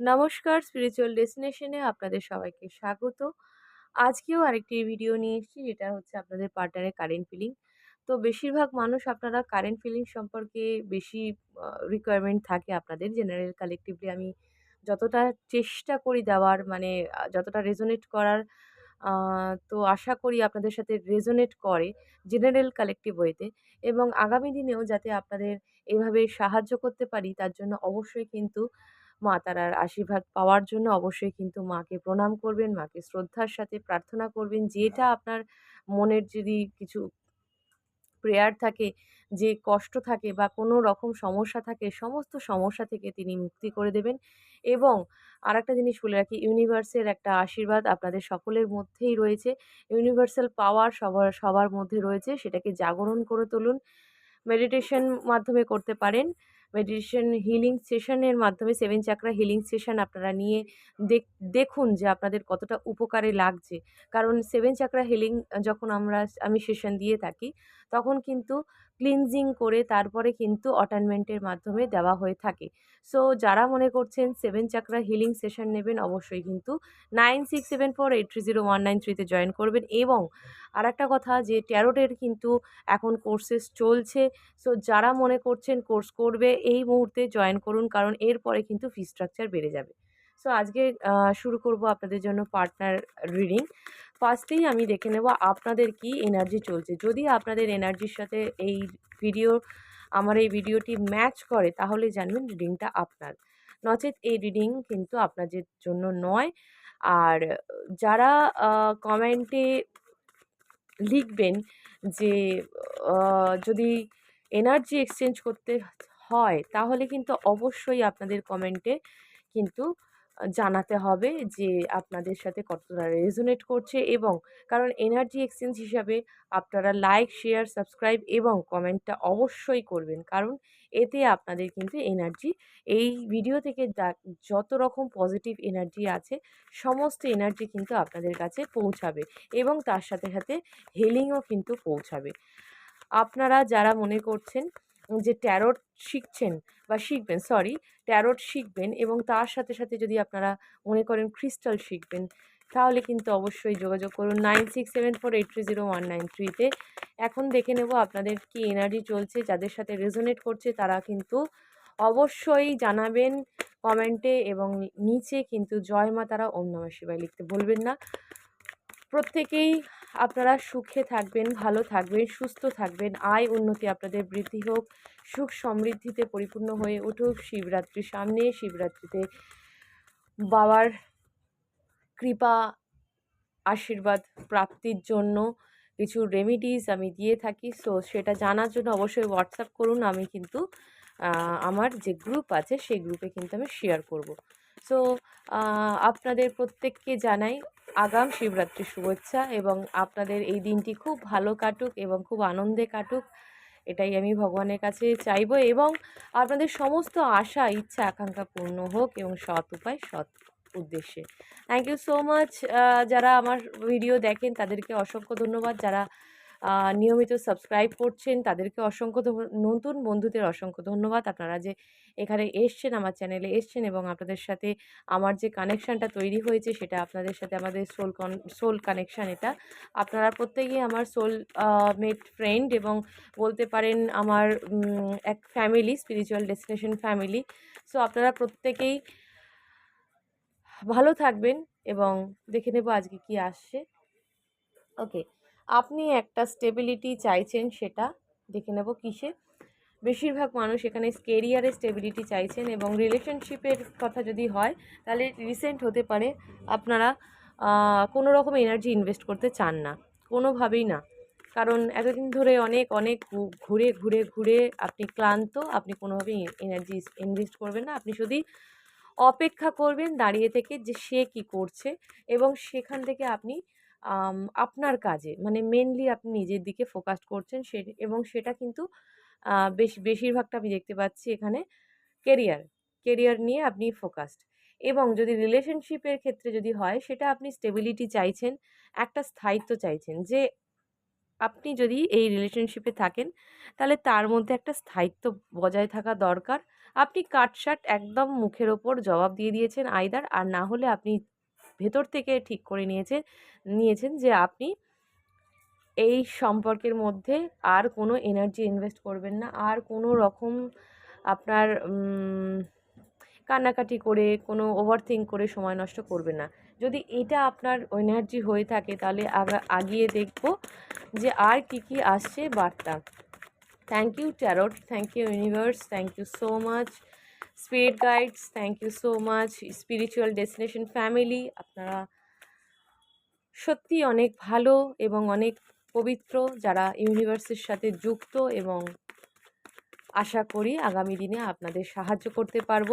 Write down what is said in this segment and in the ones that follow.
নমস্কার স্পিরিচুয়াল ডেস্টিনেশনে আপনাদের সবাইকে স্বাগত। আজকেও আরেকটি ভিডিও নিয়ে এসেছি, যেটা হচ্ছে আপনাদের পার্টনারের কারেন্ট ফিলিং। তো বেশিরভাগ মানুষ আপনারা কারেন্ট ফিলিং সম্পর্কে বেশি রিকোয়ারমেন্ট থাকে আপনাদের। জেনারেল কালেক্টিভলি আমি যতটা চেষ্টা করি দেওয়ার মানে যতটা রেজোনেট করার তো আশা করি আপনাদের সাথে রেজোনেট করে জেনারেল কালেক্টিভ ওয়েতে এবং আগামী দিনেও যাতে আপনাদের এভাবে সাহায্য করতে পারি, তার জন্য অবশ্যই কিন্তু মা তারার আশীর্বাদ পাওয়ার জন্য অবশ্যই কিন্তু মাকে প্রণাম করবেন, মাকে শ্রদ্ধার সাথে প্রার্থনা করবেন। যেটা আপনার মনের যদি কিছু প্রেয়ার থাকে, যে কষ্ট থাকে বা কোনো রকম সমস্যা থাকে, সমস্ত সমস্যা থেকে তিনি মুক্তি করে দেবেন এবং আরেকটা জিনিস বলে রাখি, ইউনিভার্সের একটা আশীর্বাদ আপনাদের সকলের মধ্যেই রয়েছে। ইউনিভার্সাল পাওয়ার সবার সবার মধ্যে রয়েছে। সেটাকে জাগরণ করে তুলুন। মেডিটেশন মাধ্যমে করতে পারেন। মেডিটেশন হিলিং সেশনের মাধ্যমে সেভেন চাকরা হিলিং সেশন আপনারা নিয়ে দেখ দেখুন যে আপনাদের কতটা উপকারে লাগছে। কারণ সেভেন চাকরা হিলিং যখন আমরা আমি সেশন দিয়ে থাকি, তখন কিন্তু ক্লিনজিং করে তারপরে কিন্তু অটানমেন্টের মাধ্যমে দেওয়া হয়ে থাকে। সো যারা মনে করছেন সেভেন চাকরা হিলিং সেশন নেবেন, অবশ্যই কিন্তু nine six seven four eight three zero one nine থ্রিতে জয়েন করবেন এবং আরেকটা কথা যে ট্যারোটের কিন্তু এখন কোর্সেস চলছে। সো যারা মনে করছেন কোর্স করবে, এই মুহূর্তে জয়েন করুন, কারণ এরপরে কিন্তু ফি স্ট্রাকচার বেড়ে যাবে। সো আজকে শুরু করব আপনাদের জন্য পার্টনার রিডিং। ফার্স্টেই আমি দেখে নেব আপনাদের কি এনার্জি চলছে। যদি আপনাদের এনার্জির সাথে এই ভিডিও আমার এই ভিডিওটি ম্যাচ করে, তাহলে জানবেন রিডিংটা আপনার। নচেৎ এই রিডিং কিন্তু আপনাদের জন্য নয়। আর যারা কমেন্টে লিখবেন যে যদি এনার্জি এক্সচেঞ্জ করতে হয়, তাহলে কিন্তু অবশ্যই আপনাদের কমেন্টে কিন্তু জানাতে হবে যে আপনাদের সাথে কতটা রেজোনেট করছে এবং কারণ এনার্জি এক্সচেঞ্জ হিসাবে আপনারা লাইক, শেয়ার, সাবস্ক্রাইব এবং কমেন্টটা অবশ্যই করবেন। কারণ এতে আপনাদের কিন্তু এনার্জি এই ভিডিও থেকে যত রকম পজিটিভ এনার্জি আছে সমস্ত এনার্জি কিন্তু আপনাদের কাছে পৌঁছাবে এবং তার সাথে, সাথে হিলিংও কিন্তু পৌঁছাবে। আপনারা যারা মনে করছেন যে ট্যারোট শিখছেন বা শিখবেন সরি ট্যারোট শিখবেন এবং তার সাথে, সাথে যদি আপনারা মনে করেন ক্রিস্টাল শিখবেন তাহলে কিন্তু অবশ্যই যোগাযোগ করুন 9674830193 তে। এখন দেখে নেব আপনাদের কি এনার্জি চলছে। যাদের সাথে রেজোনেট করছে তারা কিন্তু অবশ্যই জানাবেন কমেন্টে এবং নিচে কিন্তু জয় মা তারা, ওম নমঃ লিখতে ভুলবেন না। প্রত্যেকেই আপনারা সুখে থাকবেন, ভালো থাকবেন, সুস্থ থাকবেন, আয় উন্নতি আপনাদের বৃদ্ধি হোক, সুখ সমৃদ্ধিতে পরিপূর্ণ হয়ে উঠুক। শিবরাত্রি সামনে, শিবরাত্রিতে বাবার কৃপা, আশীর্বাদ প্রাপ্তির জন্য কিছু রেমিডিস আমি দিয়ে থাকি। সো সেটা জানার জন্য অবশ্যই হোয়াটসঅ্যাপ করুন। আমি কিন্তু আমার যে গ্রুপ আছে সেই গ্রুপে কিন্তু আমি শেয়ার করব। সো আপনাদের প্রত্যেককে জানাই আগাম শিবরাত্রি শুভেচ্ছা এবং আপনাদের এই দিনটি খুব ভালো কাটুক এবং খুব আনন্দে কাটুক। এটাই আমি ভগবানের কাছে চাইব এবং আপনাদের সমস্ত আশা, ইচ্ছা, আকাঙ্ক্ষা পূর্ণ হোক এবং সৎ উপায়, সৎ উদ্দেশ্যে। থ্যাংক ইউ সো মাচ যারা আমার ভিডিও দেখেন তাদেরকে অসংখ্য ধন্যবাদ। যারা নিয়মিত সাবস্ক্রাইব করছেন তাদেরকে অসংখ্য নতুন বন্ধুদের অসংখ্য ধন্যবাদ। আপনারা যে এখানে এসছেন, আমার চ্যানেলে এসছেন এবং আপনাদের সাথে আমার যে কানেকশানটা তৈরি হয়েছে সেটা আপনাদের সাথে আমাদের সোল কন সোল কানেকশান এটা। আপনারা প্রত্যেকেই আমার সোল মেট ফ্রেন্ড এবং বলতে পারেন আমার এক family, spiritual destination family. So আপনারা প্রত্যেকেই ভালো থাকবেন এবং দেখে নেব আজকে কি আসছে। ওকে। আপনি একটা স্টেবিলিটি চাইছেন সেটা দেখে নেব কিসে। বেশিরভাগ মানুষ এখানে কেরিয়ারে স্টেবিলিটি চাইছেন এবং রিলেশনশিপের কথা যদি হয় তাহলে রিসেন্ট হতে পারে আপনারা কোনো রকম এনার্জি ইনভেস্ট করতে চান না। কোনোভাবেই না। কারণ এতদিন ধরে অনেক, অনেক ঘুরে, ঘুরে, ঘুরে আপনি ক্লান্ত। আপনি কোনোভাবেই এনার্জি ইনভেস্ট করবেন না। আপনি শুধুই অপেক্ষা করবেন দাঁড়িয়ে থেকে যে সে কী করছে এবং সেখান থেকে আপনি আপনার কাজে মানে মেনলি আপনি নিজের দিকে ফোকাস করছেন সে এবং সেটা কিন্তু বেশ বেশিরভাগটা আমি দেখতে পাচ্ছি এখানে কেরিয়ার। কেরিয়ার নিয়ে আপনি ফোকাসড এবং যদি রিলেশনশিপের ক্ষেত্রে যদি হয় সেটা আপনি স্টেবিলিটি চাইছেন, একটা স্থায়িত্ব চাইছেন যে আপনি যদি এই রিলেশনশিপে থাকেন তাহলে তার মধ্যে একটা স্থায়িত্ব বজায় থাকা দরকার। আপনি কাটশাট একদম মুখের ওপর জবাব দিয়ে দিয়েছেন আইদার আর না হলে আপনি ভেতর থেকে ঠিক করে নিয়েছেন নিয়েছেন যে আপনি এই সম্পর্কের মধ্যে আর কোনো এনার্জি ইনভেস্ট করবেন না। আর কোনো রকম আপনার কান্নাকাটি করে, কোনো ওভার থিঙ্ক করে সময় নষ্ট করবেন না। যদি এটা আপনার এনার্জি হয়ে থাকে তাহলে আগা, আগিয়ে দেখব যে আর কি কি আসছে বার্তা। Thank you tarot thank you universe thank you so much spirit guides thank you so much spiritual destination family আপনারা সত্যি অনেক ভালো এবং অনেক পবিত্র যারা ইউনিভার্সের সাথে যুক্ত এবং আশা করি আগামী দিনে আপনাদের সাহায্য করতে পারব।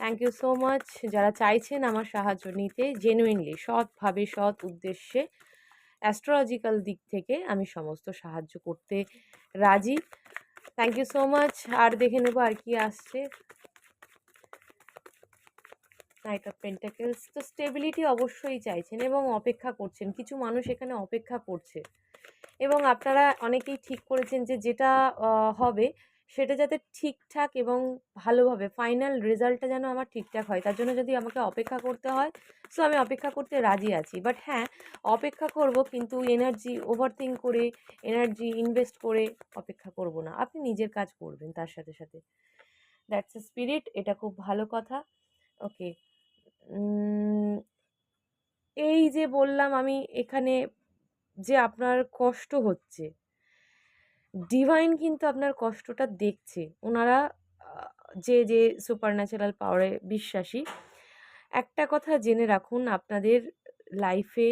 থ্যাংক ইউ সো মাচ যারা চাইছেন আমার সাহায্য নিতে জেনুইনলি সৎভাবে, সৎ উদ্দেশ্যে অ্যাস্ট্রোলজিক্যাল দিক থেকে আমি সমস্ত সাহায্য করতে রাজি। থ্যাংক ইউ সো মাচ আর দেখে নেব আর কি আসছে। নাইট অফ পেন্টাকেলস তো স্টেবিলিটি অবশ্যই চাইছেন এবং অপেক্ষা করছেন। কিছু মানুষ এখানে অপেক্ষা করছে। এবং আপনারা অনেকেই ঠিক করেছেন যে যেটা হবে সেটা যাতে ঠিকঠাক এবং ভালোভাবে ফাইনাল রেজাল্টটা যেন আমার ঠিকঠাক হয়। তার জন্য যদি আমাকে অপেক্ষা করতে হয় সো আমি অপেক্ষা করতে রাজি আছি। বাট হ্যাঁ অপেক্ষা করব কিন্তু এনার্জি ওভার থিঙ্ক করে এনার্জি ইনভেস্ট করে অপেক্ষা করব না। আপনি নিজের কাজ করবেন তার সাথে সাথে। দ্যাটস এ স্পিরিট এটা খুব ভালো কথা। ওকে এই যে বললাম আমি এখানে যে আপনার কষ্ট হচ্ছে ডিভাইন কিন্তু আপনার কষ্টটা দেখছে। ওনারা যে যে সুপার ন্যাচারাল পাওয়ারে বিশ্বাসী, একটা কথা জেনে রাখুন, আপনাদের লাইফে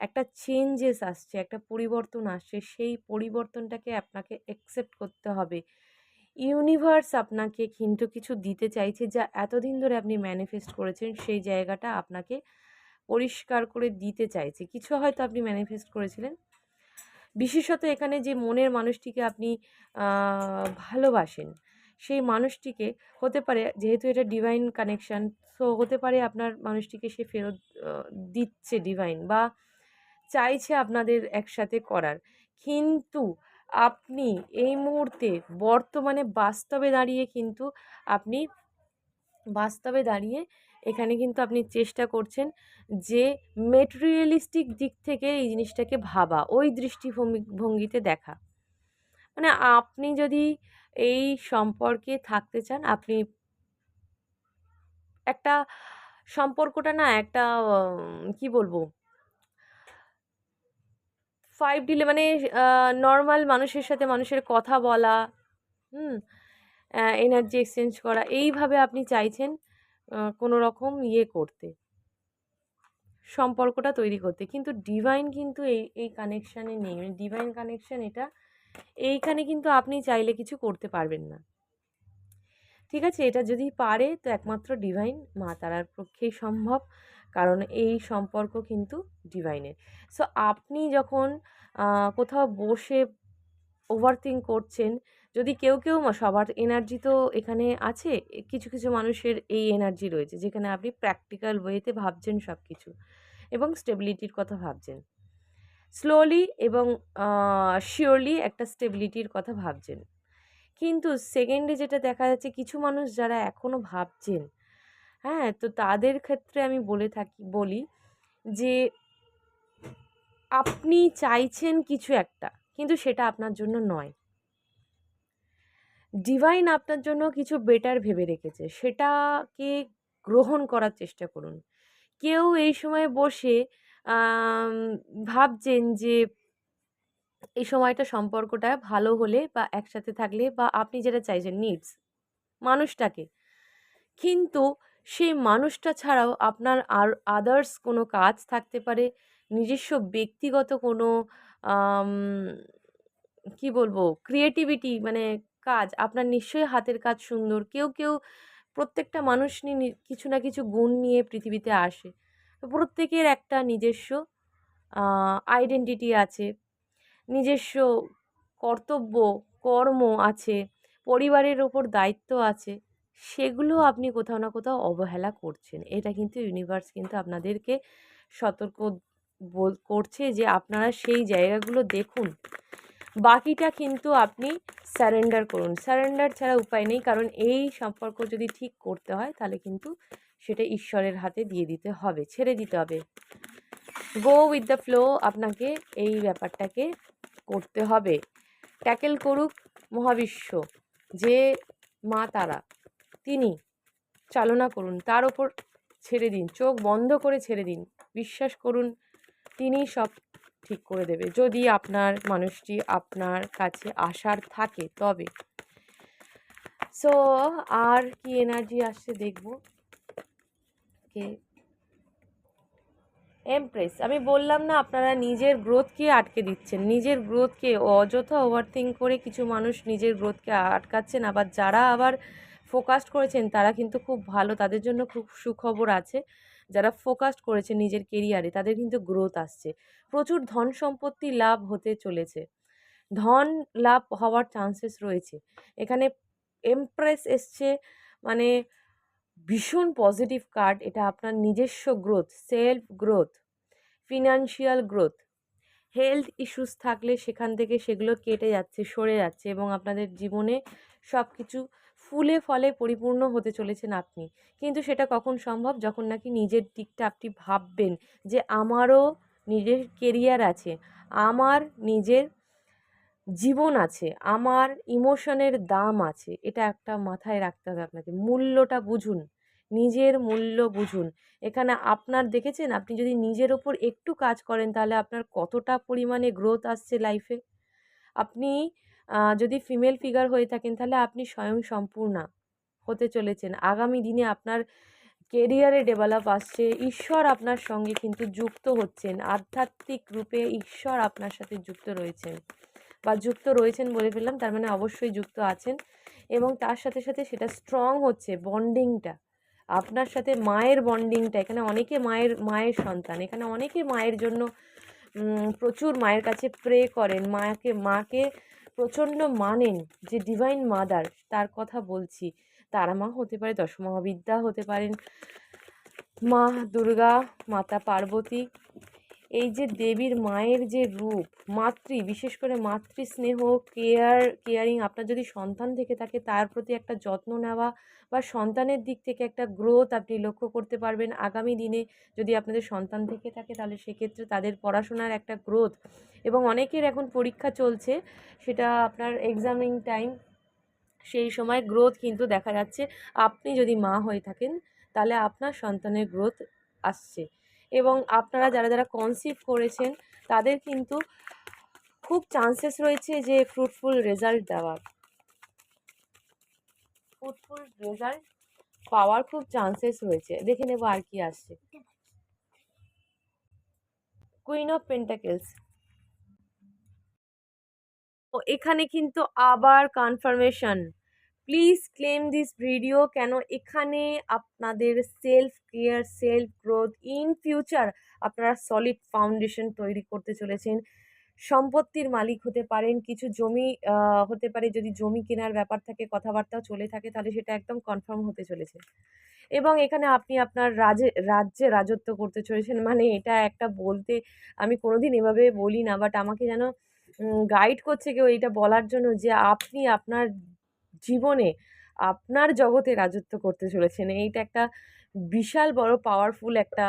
একটা চেঞ্জেস আসছে, একটা পরিবর্তন আসছে, সেই পরিবর্তনটাকে আপনাকে অ্যাকসেপ্ট করতে হবে। ইউনিভার্স আপনাকে কিন্তু কিছু দিতে চাইছে, যা এতদিন ধরে আপনি ম্যানিফেস্ট করেছেন, সেই জায়গাটা আপনাকে পরিষ্কার করে দিতে চাইছে। কিছু হয়তো আপনি ম্যানিফেস্ট করেছিলেন। বিশেষত এখানে যে মনের মানুষটিকে আপনি ভালোবাসেন, সেই মানুষটিকে হতে পারে, যেহেতু এটা ডিভাইন কানেকশান সো হতে পারে আপনার মানুষটিকে সে ফেরত দিচ্ছে ডিভাইন বা চাইছে আপনাদের একসাথে করার। কিন্তু আপনি এই মুহূর্তে বর্তমানে বাস্তবে দাঁড়িয়ে কিন্তু আপনি বাস্তবে দাঁড়িয়ে এখানে কিন্তু আপনি চেষ্টা করছেন যে মেটেরিয়ালিস্টিক দিক থেকে এই জিনিসটাকে ভাবা, ওই দৃষ্টিভঙ্গি, ভঙ্গিতে দেখা। মানে আপনি যদি এই সম্পর্কে থাকতে চান, আপনি একটা সম্পর্কটা না একটা কি বলব? ফাইভ ডিলে মানে নর্মাল মানুষের সাথে মানুষের কথা বলা, হুম এনার্জি এক্সচেঞ্জ করা, এইভাবে আপনি চাইছেন কোনো রকম ইয়ে করতে, সম্পর্কটা তৈরি করতে। কিন্তু ডিভাইন কিন্তু এই এই কানেকশানে নেই। মানে ডিভাইন কানেকশান এটা, এইখানে কিন্তু আপনি চাইলে কিছু করতে পারবেন না। ঠিক আছে? এটা যদি পারে, তো একমাত্র ডিভাইন মা তারার পক্ষেই সম্ভব। কারণ এই সম্পর্ক কিন্তু ডিভাইনের সো আপনি যখন কোথাও বসে ওভার থিঙ্ক করছেন, যদি কেউ কেউ সবার এনার্জি তো এখানে আছে কিছু কিছু মানুষের এই এনার্জি রয়েছে, যেখানে আপনি প্র্যাকটিক্যাল ওয়েতে ভাবছেন সব কিছু এবং স্টেবিলিটির কথা ভাবছেন। স্লোলি এবং শিওরলি একটা স্টেবিলিটির কথা ভাবছেন। কিন্তু সেকেন্ডে যেটা দেখা যাচ্ছে, কিছু মানুষ যারা এখনও ভাবছেন হ্যাঁ? তো তাদের ক্ষেত্রে আমি বলে থাকি, বলি যে আপনি চাইছেন কিছু একটা, কিন্তু সেটা আপনার জন্য নয়। ডিভাইন আপনার জন্য কিছু বেটার ভেবে রেখেছে, সেটাকে গ্রহণ করার চেষ্টা করুন। কেউ এই সময় বসে ভাবছেন যে এই সময়টা সম্পর্কটা ভালো হলে বা একসাথে থাকলে বা আপনি যেটা চাইছেন নিডস মানুষটাকে। কিন্তু সেই মানুষটা ছাড়াও আপনার আর আদার্স কোনো কাজ থাকতে পারে, নিজস্ব ব্যক্তিগত কোনো কি বলব ক্রিয়েটিভিটি মানে কাজ, আপনার নিশ্চয়ই হাতের কাজ সুন্দর, কেউ কেউ প্রত্যেকটা মানুষ নিয়ে কিছু না কিছু গুণ নিয়ে পৃথিবীতে আসে। প্রত্যেকের একটা নিজস্ব আইডেন্টিটি আছে, নিজস্ব কর্তব্য, কর্ম আছে, পরিবারের ওপর দায়িত্ব আছে। সেগুলো আপনি কোথাও না কোথাও অবহেলা করছেন। এটা কিন্তু ইউনিভার্স কিন্তু আপনাদেরকে সতর্ক বল- করছে যে আপনারা সেই জায়গাগুলো দেখুন। বাকিটা কিন্তু আপনি স্যারেন্ডার করুন। স্যারেন্ডার ছাড়া উপায় নেই। কারণ এই সম্পর্ক যদি ঠিক করতে হয়, তাহলে কিন্তু সেটা ঈশ্বরের হাতে দিয়ে দিতে হবে, ছেড়ে দিতে হবে। গো উইথ দ্য ফ্লো আপনাকে এই ব্যাপারটাকে করতে হবে। ট্যাকেল করুক মহাবিশ্ব, যে মা তারা। তিনি চালনা করুন, তার ওপর ছেড়ে দিন, চোখ বন্ধ করে ছেড়ে দিন, বিশ্বাস করুন, তিনি সব ঠিক করে দেবে। যদি আপনার মানুষটি আপনার কাছে আসার থাকে, তবে। সো, আর কি এনার্জি আসছে দেখব। কে? এমপ্রেস আমি বললাম না আপনারা নিজের গ্রোথকে আটকে দিচ্ছেন, নিজের গ্রোথকে অযথা ওভারথিঙ্ক করে কিছু মানুষ নিজের গ্রোথকে আটকাচ্ছেন আবার যারা আবার ফোকাসড করেছেন, তারা কিন্তু খুব ভালো, তাদের জন্য খুব সুখবর আছে। যারা ফোকাসড করেছে নিজের কেরিয়ারে তাদের কিন্তু গ্রোথ আসছে। প্রচুর ধন সম্পত্তি লাভ হতে চলেছে। ধন লাভ হওয়ার চান্সেস রয়েছে। এখানে এমপ্রেস এসছে মানে ভীষণ পজিটিভ কার্ড এটা আপনার নিজস্ব growth self growth financial growth health issues থাকলে সেখান থেকে সেগুলো কেটে যাচ্ছে, সরে যাচ্ছে এবং আপনাদের জীবনে সব কিছু ফুলে ফলে পরিপূর্ণ হতে চলেছেন আপনি। কিন্তু সেটা কখন সম্ভব? যখন নাকি নিজের দিকটা আপনি ভাববেন যে আমারও নিজের কেরিয়ার আছে, আমার নিজের জীবন আছে, আমার ইমোশনের দাম আছে, এটা একটা মাথায় রাখতে হবে আপনাকে। মূল্যটা বুঝুন, নিজের মূল্য বুঝুন। এখানে আপনার দেখেছেন? আপনি যদি নিজের ওপর একটু কাজ করেন তাহলে আপনার কতটা পরিমাণে গ্রোথ আসছে লাইফে আপনি যদি ফিমেল ফিগার হয়ে থাকেন, তাহলে আপনি স্বয়ং সম্পূর্ণা হতে চলেছেন। আগামী দিনে আপনার কেরিয়ারে ডেভেলপ আসছে, ঈশ্বর আপনার সঙ্গে কিন্তু যুক্ত হচ্ছেন। আধ্যাত্মিক রূপে ঈশ্বর আপনার সাথে যুক্ত রয়েছেন বা যুক্ত রয়েছেন বলে ফেললাম, তার মানে অবশ্যই যুক্ত আছেন এবং তার সাথে সাথে সেটা স্ট্রং হচ্ছে বন্ডিংটা আপনার সাথে মায়ের বন্ডিংটা এখানে অনেকে মায়ের মায়ের সন্তান, এখানে অনেকে মায়ের জন্য প্রচুর মায়ের কাছে প্রে করেন। মাকে মাকে প্রচণ্ড মানেন যে ডিভাইন মাদার তার কথা বলছি। তারা মা হতে পারে, দশমহাবিদ্যা হতে পারেন। মা, দুর্গা, মাতা, পার্বতী এই যে দেবীর মায়ের যে রূপ, মাতৃ, বিশেষ করে মাতৃ স্নেহ, কেয়ার, কেয়ারিং, আপনার যদি সন্তান থেকে থাকে, তার প্রতি একটা যত্ন নেওয়া বা সন্তানের দিক থেকে একটা গ্রোথ আপনি লক্ষ্য করতে পারবেন। আগামী দিনে যদি আপনাদের সন্তান থেকে থাকে, তাহলে সেক্ষেত্রে তাদের পড়াশোনার একটা গ্রোথ। এবং অনেকের এখন পরীক্ষা চলছে, সেটা আপনার এক্সামিং টাইম সেই সময় গ্রোথ কিন্তু দেখা যাচ্ছে। আপনি যদি মা হয়ে থাকেন, তাহলে আপনার সন্তানের গ্রোথ আসছে। এবং আপনারা যারা যারা কনসিভ করেছেন, তাদের কিন্তু খুব চান্সেস রয়েছে যে ফ্রুটফুল রেজাল্ট দেওয়ার। ফ্রুটফুল রেজাল্ট পাওয়ার খুব চান্সেস রয়েছে। দেখে নেব আর কি আসছে। কুইন অফ পেন্টাকেলস এখানে কিন্তু আবার confirmation please claim this video কেন এখানে আপনাদের self care self growth in future আপনারা সলিড ফাউন্ডেশন তৈরি করতে চলেছেন। সম্পত্তির মালিক হতে পারেন, কিছু জমি হতে পারে যদি জমি কেনার ব্যাপার থাকে, কথাবার্তাও চলে থাকে, তাহলে সেটা একদম কনফার্ম হতে চলেছে। এবং এখানে আপনি আপনার রাজে রাজ্যে রাজত্ব করতে চলেছেন মানে এটা একটা বলতে আমি কোনোদিন এভাবে বলি না বাট আমাকে যেন গাইড করছে কেউ এইটা বলার জন্য যে আপনি আপনার জীবনে আপনার জগতে রাজত্ব করতে চলেছেন। এইটা একটা বিশাল বড় পাওয়ারফুল একটা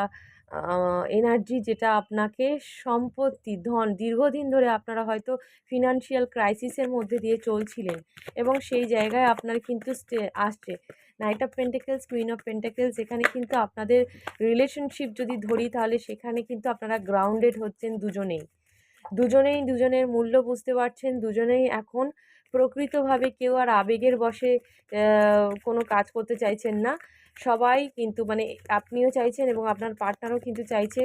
এনার্জি যেটা আপনাকে সম্পত্তি, ধন, দীর্ঘদিন ধরে আপনারা হয়তো ফিনান্সিয়াল ক্রাইসিসের মধ্যে দিয়ে চলছিলেন এবং সেই জায়গায় আপনার কিন্তু আসছে। Knight of pentacles queen of pentacles এখানে কিন্তু আপনাদের রিলেশনশিপ যদি ধরি তাহলে সেখানে কিন্তু আপনারা গ্রাউন্ডেড হচ্ছেন দুজনেই। দুজনেই দুজনের মূল্য বুঝতে পারছেন, দুজনেই এখন প্রকৃতভাবে কেউ আর আবেগের বসে কোনো কাজ করতে চাইছেন না। সবাই কিন্তু মানে আপনিও চাইছেন এবং আপনার পার্টনারও কিন্তু চাইছে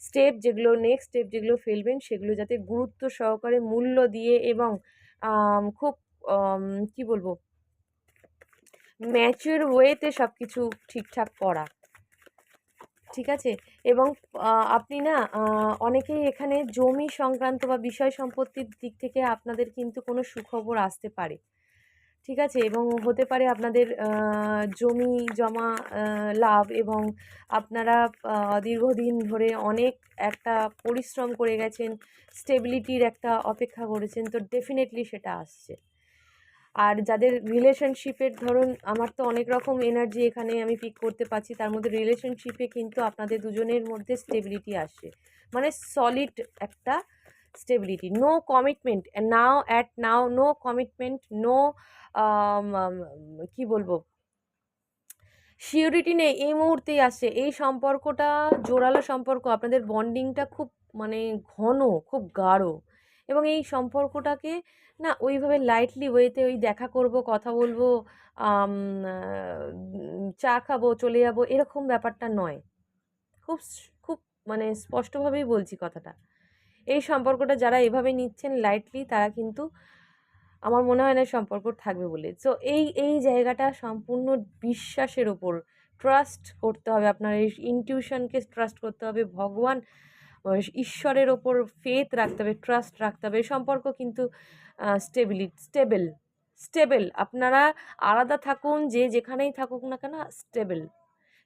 স্টেপ যেগুলো নেক্সট স্টেপ যেগুলো ফেলবেন, সেগুলো যাতে গুরুত্ব সহকারে, মূল্য দিয়ে এবং খুব কি বলব? ম্যাচিওর ওয়েতে সব কিছু ঠিকঠাক করা। ঠিক আছে? এবং আপনি না অনেকেই এখানে জমি সংক্রান্ত বা বিষয় সম্পত্তির দিক থেকে আপনাদের কিন্তু কোনো সুখবর আসতে পারে। ঠিক আছে? এবং হতে পারে আপনাদের জমি জমা লাভ এবং আপনারা দীর্ঘদিন ধরে অনেক একটা পরিশ্রম করে গেছেন স্টেবিলিটির একটা অপেক্ষা করেছেন, তো ডেফিনেটলি সেটা আসছে। আর যাদের রিলেশনশিপের ধরুন, আমার তো অনেক রকম এনার্জি এখানে আমি পিক করতে পারছি, তার মধ্যে রিলেশনশিপে কিন্তু আপনাদের দুজনের মধ্যে স্টেবিলিটি আসছে মানে সলিড একটা stability no commitment now at now no commitment no কি বলব? সিওরিটি নেই, এই মুহূর্তেই আসছে এই সম্পর্কটা, জোরালো সম্পর্ক, আপনাদের বন্ডিংটা খুব মানে ঘন, খুব গাঢ়। এবং এই সম্পর্কটাকে না ওইভাবে লাইটলি ওয়েতে ওই দেখা করব, কথা বলব চা খাব, চলে যাব, এরকম ব্যাপারটা নয়। খুব খুব মানে স্পষ্টভাবেই বলছি কথাটা। এই সম্পর্কটা যারা এভাবে নিচ্ছেন লাইটলি তারা কিন্তু আমার মনে হয় না সম্পর্ক থাকবে বলে। সো এই এই জায়গাটা সম্পূর্ণ বিশ্বাসের ওপর। ট্রাস্ট করতে হবে আপনার, এই ইনটিউশনকে ট্রাস্ট করতে হবে, ভগবান ঈশ্বরের ওপর ফেথ রাখতে হবে ট্রাস্ট রাখতে হবে সম্পর্ক কিন্তু স্টেবিলিটি স্টেবেল স্টেবেল আপনারা আলাদা থাকুন, যে যেখানেই থাকুক না কেন স্টেবেল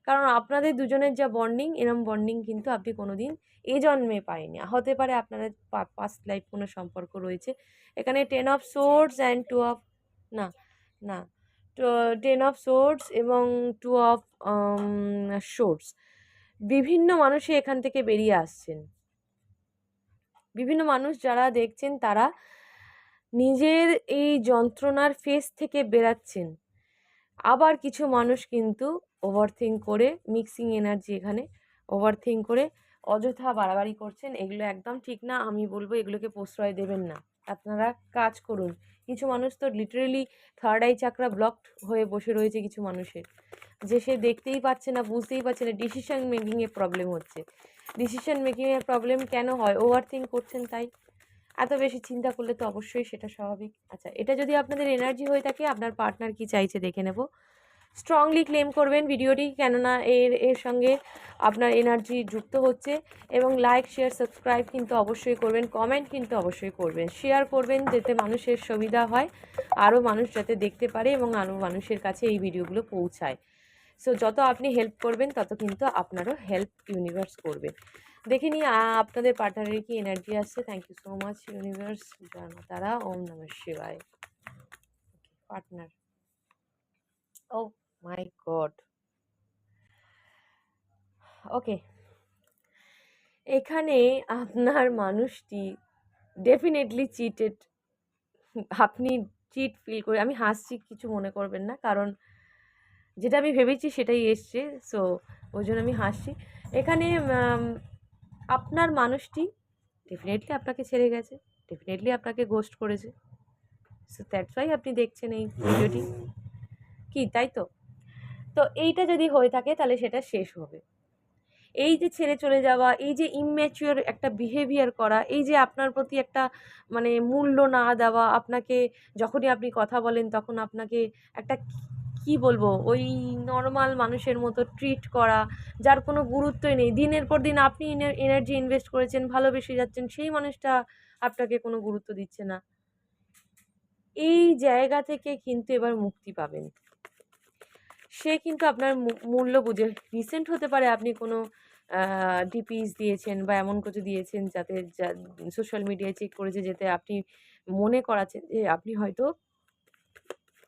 কারণ আপনাদের দুজনের যা বন্ডিং এরম বন্ডিং কিন্তু আপনি কোনো দিন এ জন্মে পায়নি হতে পারে আপনাদের পাস্ট লাইফ কোনো সম্পর্ক রয়েছে। এখানে ten of source and two of না না টেন অফ সোর্স এবং টু অফ শোর্স বিভিন্ন মানুষই এখান থেকে বেরিয়ে আসছেন। বিভিন্ন মানুষ যারা দেখছেন, তারা নিজের এই যন্ত্রণার ফেস থেকে বেরাচ্ছেন। আবার কিছু মানুষ কিন্তু ওভারথিঙ্ক করে মিক্সিং এনার্জি এখানে ওভারথিঙ্ক করে, অযথা বাড়াবাড়ি করছেন। এগুলো একদম ঠিক না, আমি বলব এগুলোকে প্রশ্রয় দেবেন না। আপনারা কাজ করুন। কিছু মানুষ তো literally third eye chakra blocked হয়ে বসে রয়েছে কিছু মানুষের। যে সে দেখতেই পাচ্ছে না, বুঝতেই পারছে না ডিসিশন মেকিংয়ে প্রবলেম হচ্ছে। ডিসিশন মেকিংয়ের প্রবলেম কেন হয়? ওভার থিঙ্ক করছেন তাই? এত বেশি চিন্তা করলে তো অবশ্যই সেটা স্বাভাবিক। আচ্ছা এটা যদি আপনাদের এনার্জি হয়ে থাকে, আপনার পার্টনার কি চাইছে দেখে নেব। স্ট্রংলি ক্লেম করবেন ভিডিওটি, কেননা এর এর সঙ্গে আপনার এনার্জি যুক্ত হচ্ছে এবং লাইক শেয়ার সাবস্ক্রাইব কিন্তু অবশ্যই করবেন কমেন্ট কিন্তু অবশ্যই করবেন। শেয়ার করবেন যাতে মানুষের সুবিধা হয়, আরও মানুষ যাতে দেখতে পারে এবং আরও মানুষের কাছে এই ভিডিওগুলো পৌঁছায়। সো যত আপনি হেল্প করবেন, তত কিন্তু আপনারও হেল্প ইউনিভার্স করবে। দেখে নিই আপনাদের পার্টনারের কি এনার্জি আসছে thank you so much universe জানা তারা ওম নম শিবায়। পার্টনার ও মাই গড ওকে এখানে আপনার মানুষটি ডেফিনেটলি চিটেড আপনি চিট ফিল করে, আমি হাসছি, কিছু মনে করবেন না, কারণ যেটা আমি ভেবেছি সেটাই এসছে সো ওই জন্য আমি হাসছি। এখানে আপনার মানুষটি ডেফিনেটলি আপনাকে ছেড়ে গেছে ডেফিনেটলি আপনাকে গোস্ট করেছে। সো দ্যাটস ওয়াই আপনি দেখছেন এই ভিডিওটি কি, তাই তো? তো এইটা যদি হয়ে থাকে তাহলে সেটা শেষ হবে। এই যে ছেড়ে চলে যাওয়া, এই যে ইম্যাচিওর একটা বিহেভিয়ার করা, এই যে আপনার প্রতি একটা মানে মূল্য না দেওয়া, আপনাকে যখনই আপনি কথা বলেন তখন আপনাকে একটা কি- বলব? ওই নর্মাল মানুষের মতো ট্রিট করা, যার কোনো গুরুত্বই নেই। দিনের পর দিন আপনি এনার্জি ইনভেস্ট করেছেন, ভালোবেসে যাচ্ছেন, সেই মানুষটা আপনাকে কোনো গুরুত্ব দিচ্ছে না। এই জায়গা থেকে কিন্তু এবার মুক্তি পাবেন। সে কিন্তু আপনার মূল্য বুঝে। রিসেন্ট হতে পারে আপনি কোনো ডিপিস দিয়েছেন বা এমন কিছু দিয়েছেন যাতে সোশ্যাল মিডিয়ায় চেক করেছে, যেতে আপনি মনে করাচ্ছেন যে আপনি হয়তো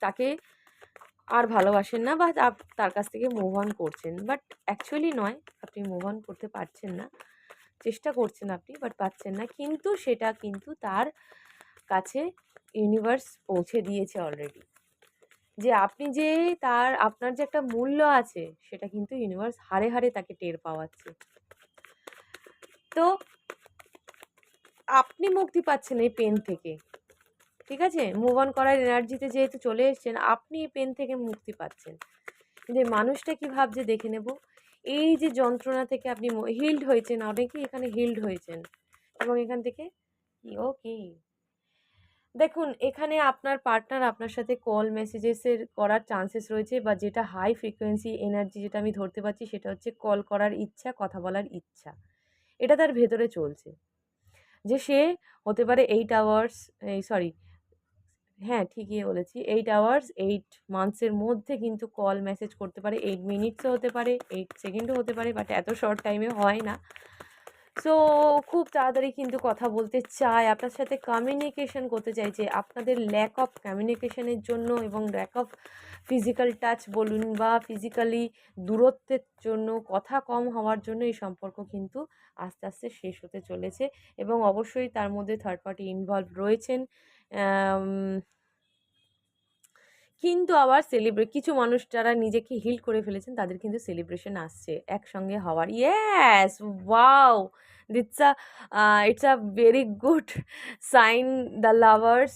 তাকে আর ভালোবাসেন না বা তার কাছ থেকে মুভ অন করছেন। বাট অ্যাকচুয়ালি নয়, আপনি মুভ অন করতে পারছেন না। চেষ্টা করছেন আপনি বাট পাচ্ছেন না। কিন্তু সেটা কিন্তু তার কাছে ইউনিভার্স পৌঁছে দিয়েছে অলরেডি যে আপনি যে তার, আপনার যে একটা মূল্য আছে, সেটা কিন্তু ইউনিভার্স হারে হারে তাকে টের পাওয়াচ্ছে। তো আপনি মুক্তি পাচ্ছেন এই পেন থেকে। ঠিক আছে? মুভ অন করার এনার্জিতে যেহেতু চলে এসছেন, আপনি এই পেন থেকে মুক্তি পাচ্ছেন। কিন্তু মানুষটা কি ভাবছে দেখে নেব। এই যে যন্ত্রণা থেকে আপনি হিল্ড হয়েছেন, অনেকেই এখানে হিল্ড হয়েছেন। এবং এখান থেকে ওকে দেখুন, এখানে আপনার পার্টনার আপনার সাথে কল মেসেজেসের করার চান্সেস রয়েছে বা যেটা হাই ফ্রিকোয়েন্সি এনার্জি যেটা আমি ধরতে পারছি সেটা হচ্ছে কল করার ইচ্ছা, কথা বলার ইচ্ছা। এটা তার ভেতরে চলছে। যে সে হতে পারে এইট আওয়ার্স এই সরি হ্যাঁ, ঠিকই বলেছি। এইট আওয়ার্স এইট মান্থসের মধ্যে কিন্তু কল মেসেজ করতে পারে। এইট মিনিটসও হতে পারে, এইট সেকেন্ডও হতে পারে। বাট এত শর্ট টাইমে হয় না। সো খুব তাড়াতাড়ি কিন্তু কথা বলতে চায়, আপনার সাথে কমিউনিকেশন করতে চাই যে আপনাদের ল্যাক অফ কমিউনিকেশনের জন্য এবং ল্যাক অফ ফিজিক্যাল টাচ বলুন বা ফিজিক্যালি দূরত্বের জন্য, কথা কম হওয়ার জন্য এই সম্পর্ক কিন্তু আস্তে, আস্তে শেষ হতে চলেছে এবং অবশ্যই তার মধ্যে থার্ড পার্টি ইনভলভ রয়েছেন। কিন্তু আবার সেলিব্রে কিছু মানুষ যারা নিজেকে হিল করে ফেলেছেন তাদের কিন্তু সেলিব্রেশন আসছে একসঙ্গে হওয়ার। Yes! Wow! It's a it's a very good sign the lovers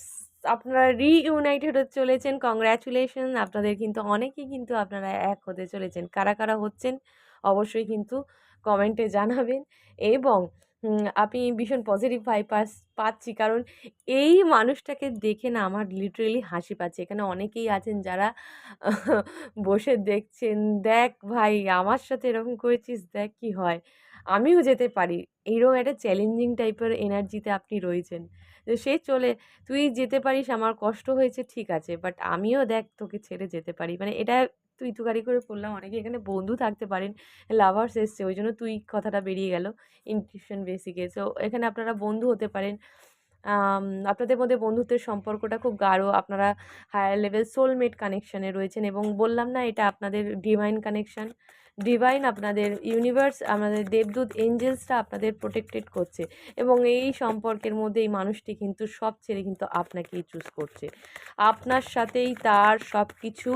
আপনারা রিইউনাইটেড হতে চলেছেন। কংগ্রাচুলেশন আপনাদের কিন্তু অনেকেই কিন্তু আপনারা এক হতে চলেছেন। কারা, কারা হচ্ছেন অবশ্যই কিন্তু কমেন্টে জানাবেন এবং আমি ভীষণ পজিটিভ ভাই পাস পাচ্ছি। কারণ এই মানুষটাকে দেখে না আমার লিটারেলি হাসি পাচ্ছে। এখানে অনেকেই আছেন যারা বসে দেখছেন, "দেখ ভাই আমার সাথে এরকম করেছিস, দেখ কি হয়। আমিও যেতে পারি।" এইরকম একটা চ্যালেঞ্জিং টাইপের এনার্জিতে আপনি রয়েছেন। তো সে চলে, "তুই যেতে পারিস, আমার কষ্ট হয়েছে ঠিক আছে। বাট আমিও দেখ তোকে ছেড়ে যেতে পারি।" মানে এটা তুই তুকারি করে পড়লাম অনেকে এখানে বন্ধু থাকতে পারেন। লাভার্স এসছে ওই জন্য তুই কথাটা বেরিয়ে গেল ইনটিউশন বেসিকে। সো এখানে আপনারা বন্ধু হতে পারেন। আপনাদের মধ্যে বন্ধুত্বের সম্পর্কটা খুব গাঢ়। আপনারা হায়ার লেভেল সোলমেট কানেকশানে রয়েছেন এবং বললাম না এটা আপনাদের ডিভাইন কানেকশন। ডিভাইন আপনাদের ইউনিভার্স, আমাদের দেবদূত এঞ্জেলসরা আপনাদের প্রোটেক্টেড করছে এবং এই সম্পর্কের মধ্যে এই মানুষটি কিন্তু সব ছেড়ে কিন্তু আপনাকেই চুজ করছে। আপনার সাথেই তার সব কিছু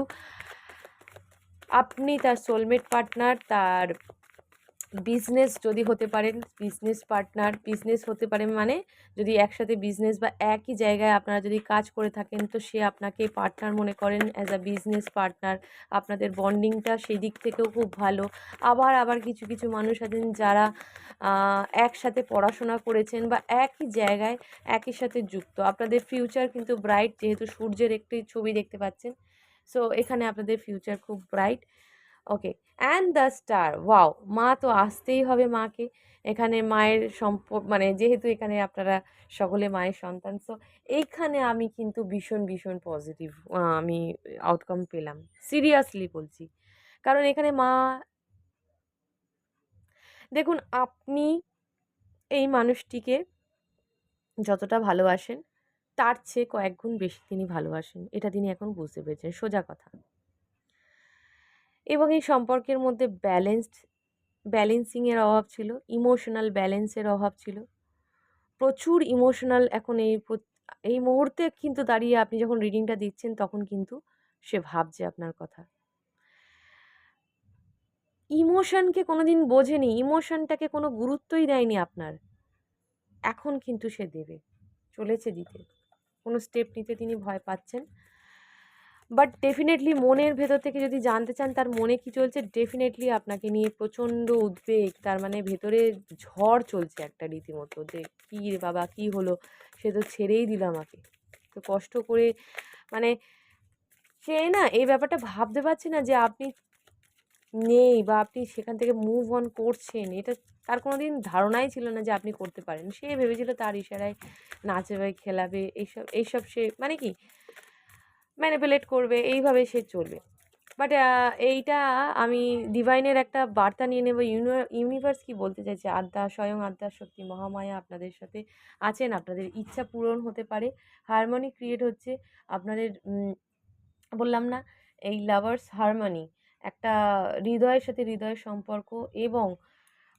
আপনি তার সোলমেট পার্টনার, তার বিজনেস যদি হতে পারেন, বিজনেস পার্টনার, বিজনেস হতে পারে মানে যদি একসাথে বিজনেস বা একই জায়গায় আপনারা যদি কাজ করে থাকেন তো সে আপনাকে পার্টনার মনে করেন অ্যাজ আ বিজনেস পার্টনার। আপনাদের বন্ডিংটা সেই দিক থেকেও খুব ভালো। আবার, আবার কিছু, কিছু মানুষ আছেন যারা একসাথে পড়াশোনা করেছেন বা একই জায়গায় একই সাথে যুক্ত। আপনাদের ফিউচার কিন্তু ব্রাইট যেহেতু সূর্যের একটি ছবি দেখতে পাচ্ছেন। সো এখানে আপনাদের ফিউচার খুব bright. Okay and the star wow! মা তো আসতেই হবে মাকে। এখানে মায়ের সম্প মানে যেহেতু এখানে আপনারা সকলে মায়ের সন্তান। সো এইখানে আমি কিন্তু ভীষণ, ভীষণ পজিটিভ আমি আউটকাম পেলাম। সিরিয়াসলি বলছি। কারণ এখানে মা দেখুন আপনি এই মানুষটিকে যতটা ভালোবাসেন তার চেয়ে কয়েক গুণ বেশি তিনি ভালোবাসেন। এটা তিনি এখন বুঝতে পেরেছেন। সোজা কথা। এবং এই সম্পর্কের মধ্যে ব্যালেন্সড ব্যালেন্সিংয়ের অভাব ছিল, ইমোশনাল ব্যালেন্সের অভাব ছিল। প্রচুর ইমোশনাল এখন এই এই মুহূর্তে কিন্তু দাঁড়িয়ে আপনি যখন রিডিংটা দিচ্ছেন তখন কিন্তু সে ভাবছে আপনার কথা। ইমোশনকে কোনোদিন বোঝেনি, ইমোশনটাকে কোনো গুরুত্বই দেয়নি আপনার। এখন কিন্তু সে দেবে। চলেছে দিতে। কোনো স্টেপ নিতে তিনি ভয় পাচ্ছেন। বাট ডেফিনেটলি মনের ভেতর থেকে যদি জানতে চান তার মনে কী চলছে ডেফিনেটলি আপনাকে নিয়ে প্রচণ্ড উদ্বেগ। তার মানে ভেতরে ঝড় চলছে একটা রীতিমতো যে, "কী বাবা কী হলো? সে তো ছেড়েই দিল আমাকে। তো কষ্ট করে" মানে সে না এই ব্যাপারটা ভাবতে পারছে না যে আপনি নেই বা আপনি সেখান থেকে মুভ অন করছেন। এটা তার কোনো দিন ধারণাই ছিল না যে আপনি করতে পারেন। সে ভেবেছিল তার ইশারায় নাচাবে, খেলাবে এইসব এইসব সে মানে কি ম্যানিপুলেট করবে এইভাবে সে চলবে। বাট এইটা আমি ডিভাইনের একটা বার্তা নিয়ে নেব ইউনি ইউনিভার্স কি বলতে চাইছে আদ্যা স্বয়ং আদ্যা শক্তি মহামায়া আপনাদের সাথে আছেন। আপনাদের ইচ্ছা পূরণ হতে পারে। হারমোনি ক্রিয়েট হচ্ছে। আপনাদের বললাম না এই লাভার্স হারমোনি একটা হৃদয়ের সাথে হৃদয়ের সম্পর্ক এবং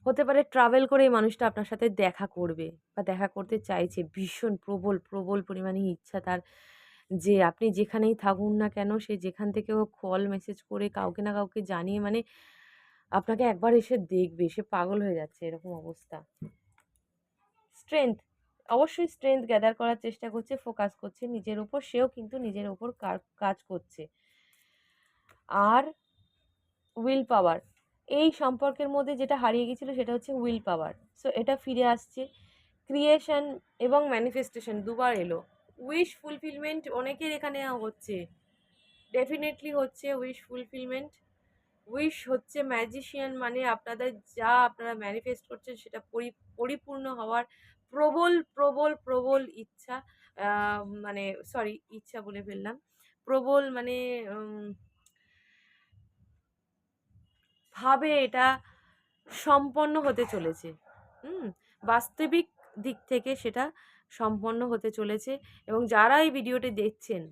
হতে পারে ট্রাভেল করে এই মানুষটা আপনার সাথে দেখা করবে বা দেখা করতে চাইছে। ভীষণ প্রবল, প্রবল পরিমাণে ইচ্ছা তার যে আপনি যেখানেই থাকুন না কেন সে যেখান থেকে হোক কল মেসেজ করে কাউকে না কাউকে জানিয়ে মানে আপনাকে একবার এসে দেখবে। সে পাগল হয়ে যাচ্ছে এরকম অবস্থা। স্ট্রেংথ অবশ্যই স্ট্রেংথ গ্যাদার করার চেষ্টা করছে, ফোকাস করছে নিজের উপর। সেও কিন্তু নিজের উপর কাজ করছে। আর উইল পাওয়ার এই সম্পর্কের মধ্যে যেটা হারিয়ে গিয়েছিল সেটা হচ্ছে উইল পাওয়ার। সো এটা ফিরে আসছে। ক্রিয়েশন এবং ম্যানিফেস্টেশন দুবার এলো। উইশ ফুলফিলমেন্ট অনেকের এখানে হচ্ছে। ডেফিনেটলি হচ্ছে উইশ ফুলফিলমেন্ট। উইশ হচ্ছে ম্যাজিশিয়ান মানে আপনাদের যা আপনারা ম্যানিফেস্ট করছেন সেটা পরি পরিপূর্ণ হওয়ার প্রবল, প্রবল, প্রবল ইচ্ছা। মানে সরি ইচ্ছা বলে ফেললাম প্রবল মানে ভাবে এটা সম্পন্ন হতে চলেছে হুম বাস্তবিক দিক থেকে সেটা সম্পন্ন হতে চলেছে এবং যারা এই ভিডিওটি দেখছেন,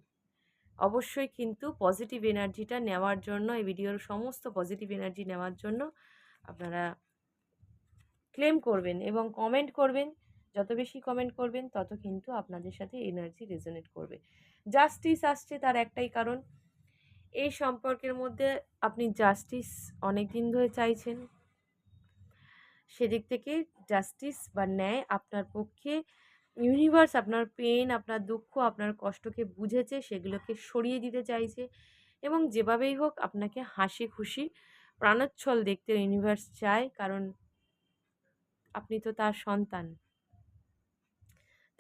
অবশ্যই কিন্তু পজিটিভ এনার্জিটা নেওয়ার জন্য, এই ভিডিওর সমস্ত পজিটিভ এনার্জি নেওয়ার জন্য আপনারা ক্লেম করবেন এবং কমেন্ট করবেন। যত বেশি কমেন্ট করবেন, তত কিন্তু আপনাদের সাথে এনার্জি রেজোনেট করবে। জাস্টিস আসছে তার একটাই কারণ, এই সম্পর্কের মধ্যে আপনি জাস্টিস অনেক দিন ধরে চাইছেন। সেদিক থেকে জাস্টিস বা ন্যায় আপনার পক্ষে ইউনিভার্স আপনার পেন, আপনার দুঃখ, আপনার কষ্টকে বুঝেছে, সেগুলোকে সরিয়ে দিতে চাইছে এবং যেভাবেই হোক আপনাকে হাসি খুশি, প্রাণোচ্ছল দেখতে ইউনিভার্স চায় কারণ আপনি তো তার সন্তান।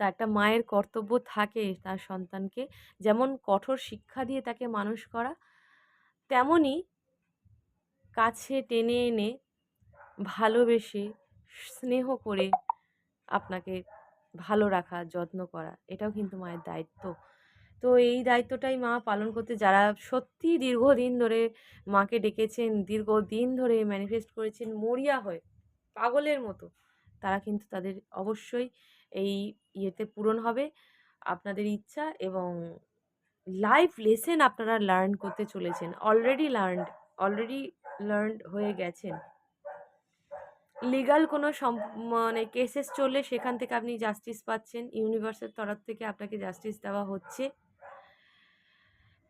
তা একটা মায়ের কর্তব্য থাকে তার সন্তানকে। যেমন কঠোর শিক্ষা দিয়ে তাকে মানুষ করা, তেমনই কাছে টেনে এনে ভালোবেসে স্নেহ করে আপনাকে ভালো রাখা, যত্ন করা, এটাও কিন্তু মায়ের দায়িত্ব। তো এই দায়িত্বটাই মা পালন করতে, যারা সত্যি দীর্ঘদিন ধরে মাকে ডেকেছেন, দীর্ঘদিন ধরে ম্যানিফেস্ট করেছেন মরিয়া হয়ে, পাগলের মতো, তারা কিন্তু তাদের অবশ্যই এই ইয়েতে পূরণ হবে। আপনাদের ইচ্ছা এবং লাইফ লেসেন আপনারা লার্ন করতে চলেছেন অলরেডি লার্নড অলরেডি লার্নড হয়ে গেছেন। লিগাল কোনো মানে কেসেস চললে সেখান থেকে আপনি জাস্টিস পাচ্ছেন। ইউনিভার্সের তরফ থেকে আপনাকে জাস্টিস দেওয়া হচ্ছে।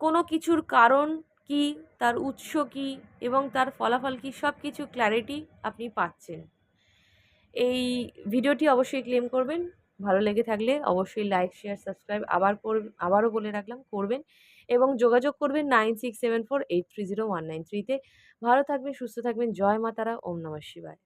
কোনো কিছুর কারণ কি, তার উৎস কি এবং তার ফলাফল কি সব কিছু ক্ল্যারিটি আপনি পাচ্ছেন। এই ভিডিওটি অবশ্যই ক্লেম করবেন। ভালো লেগে থাকলে অবশ্যই লাইক শেয়ার সাবস্ক্রাইব আবার আবারও বলে রাখলাম, করবেন এবং যোগাযোগ করবেন nine six seven four eight three zero one nine থ্রিতে ভালো থাকবেন, সুস্থ থাকবেন। জয় মাতারা ওম নমঃ শিবায়।